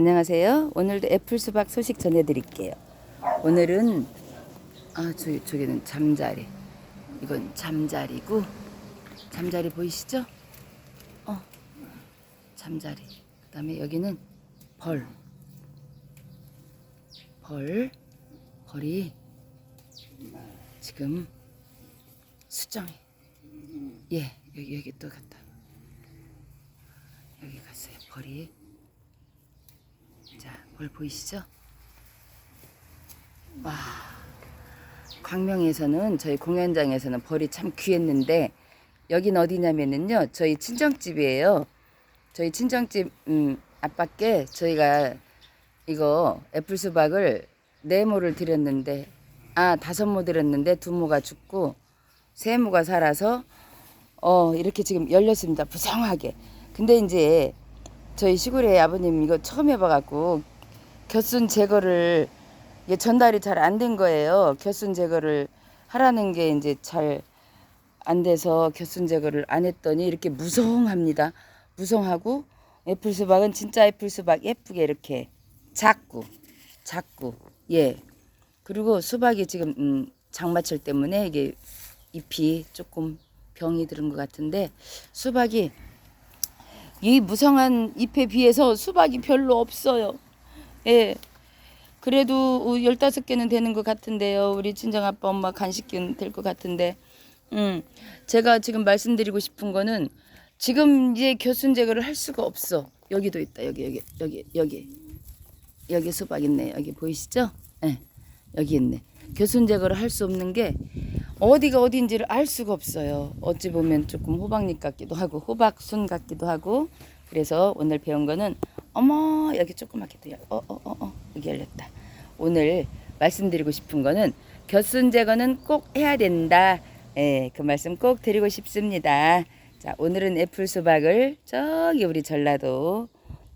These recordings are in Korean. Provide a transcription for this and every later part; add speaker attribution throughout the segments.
Speaker 1: 안녕하세요. 오늘도 애플 수박 소식 전해드릴게요. 오늘은 아 저기 저기는 잠자리. 이건 잠자리고 잠자리 보이시죠? 어 잠자리. 그다음에 여기는 벌. 벌 벌이 지금 수정해. 예 여기 여기 또 갔다. 여기 갔어요. 벌이. 자, 벌 보이시죠? 와, 광명에서는 저희 공연장에서는 벌이 참 귀했는데 여긴 어디냐면은요, 저희 친정집이에요. 저희 친정집 음, 앞밖에 저희가 이거 애플 수박을 네 모를 드렸는데 아 다섯 모 드렸는데 두 모가 죽고 세 모가 살아서 어 이렇게 지금 열렸습니다. 부성하게. 근데 이제 저희 시골에 아버님 이거 처음 해봐갖고 겨순 제거를 이게 전달이 잘 안 된 거예요. 겨순 제거를 하라는 게 이제 잘 안 돼서 겨순 제거를 안 했더니 이렇게 무성합니다. 무성하고 애플 수박은 진짜 애플 수박 예쁘게 이렇게 작고 작고 예 그리고 수박이 지금 음, 장마철 때문에 이게 잎이 조금 병이 들은 것 같은데 수박이 이 무성한 잎에 비해서 수박이 별로 없어요. 예. 그래도 15개는 되는 것 같은데요. 우리 친정 아빠 엄마 간식은 될 것 같은데. 음. 제가 지금 말씀드리고 싶은 거는 지금 이제 교순 제거를 할 수가 없어. 여기도 있다. 여기 여기 여기 여기. 여기 수박 있네. 여기 보이시죠? 예. 여기 있네. 교순 제거를 할 수 없는 게 어디가 어디인지를 알 수가 없어요. 어찌 보면 조금 호박잎 같기도 하고 호박순 같기도 하고 그래서 오늘 배운 거는 어머 여기 조그맣게 또 열- 어, 어, 어, 어, 여기 열렸다. 오늘 말씀드리고 싶은 거는 곁순 제거는 꼭 해야 된다. 예, 그 말씀 꼭 드리고 싶습니다. 자, 오늘은 애플 수박을 저기 우리 전라도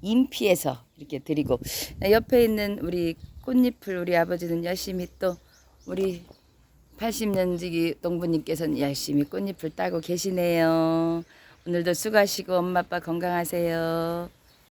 Speaker 1: 인피에서 이렇게 드리고 옆에 있는 우리 꽃잎을 우리 아버지는 열심히 또 우리 80년지기 농부님께서는 열심히 꽃잎을 따고 계시네요. 오늘도 수고하시고 엄마 아빠 건강하세요.